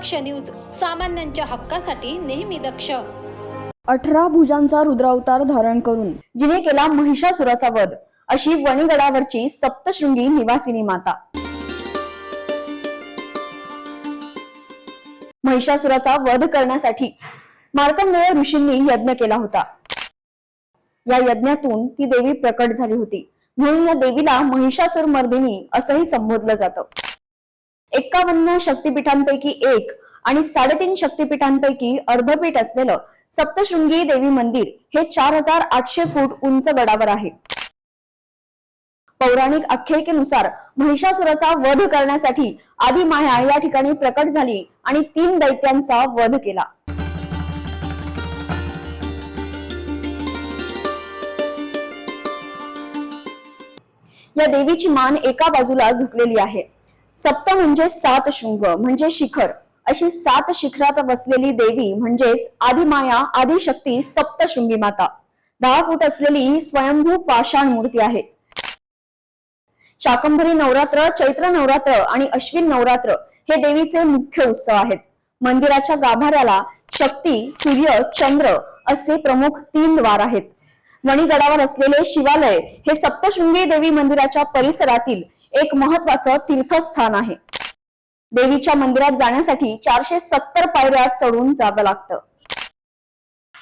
दक्ष news सामान्यांच्या हक्कासाठी नेहमी दक्ष. अठरा भुजांचा रुद्रावतार धारण करून जिने केला महिषासुराचा वध अशी वणीगडावरची सप्तशृंगी निवासिनी माता. महिषासुराचा वध करण्यासाठी मार्कंडेय ऋषींनी यज्ञ केला होता. या यज्ञातून ती देवी प्रकट झाली होती. म्हणून या देवीला महिषासुर मर्दिनी असंही संबोधलं जातं. एक्कावन्न शक्तिपीठांपैकी एक आणि साडेतीन शक्तिपीठांपैकी अर्धपीठ असलेलं सप्तशृंगी देवी मंदिर हे चार हजार आठशे फूट उंच गडावर आहे. पौराणिक आख्यायिकेनुसार महिषासुराचा वध करण्यासाठी आधी माया या ठिकाणी प्रकट झाली आणि तीन दैत्यांचा वध केला. या देवीची मान एका बाजूला झुकलेली आहे. सप्त म्हणजे सात शृंग म्हणजे शिखर. अशी सात शिखरात बसलेली देवी म्हणजेच आदिमाया आदिशक्ती सप्तशृंगी माता. दहा फूट असलेली ही स्वयंभू पाषाण मूर्ती आहे. शाकंभरी नवरात्र चैत्र नवरात्र आणि अश्विन नवरात्र हे देवीचे मुख्य उत्सव आहेत. मंदिराच्या गाभाऱ्याला शक्ती सूर्य चंद्र असे प्रमुख तीन द्वार आहेत. वणीगडावर असलेले शिवालय हे सप्तशृंगी देवी मंदिराच्या परिसरातील एक महत्वाचं तीर्थस्थान आहे. देवीच्या मंदिरात जाण्यासाठी चारशे सत्तर पायऱ्या चढून जावं लागतं.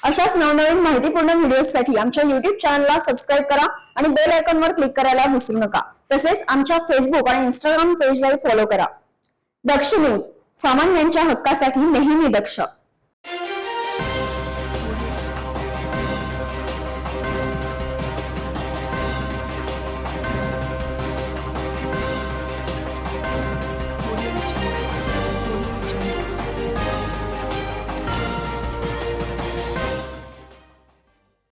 अशाच नवनवीन माहितीपूर्ण व्हिडिओसाठी आमच्या युट्यूब चॅनलला सबस्क्राईब करा आणि बेल आयकॉनवर क्लिक करायला विसरू नका. तसेच आमच्या फेसबुक आणि इंस्टाग्राम पेजलाही फॉलो करा. दक्ष न्यूज सामान्यांच्या हक्कासाठी नेहमी दक्ष.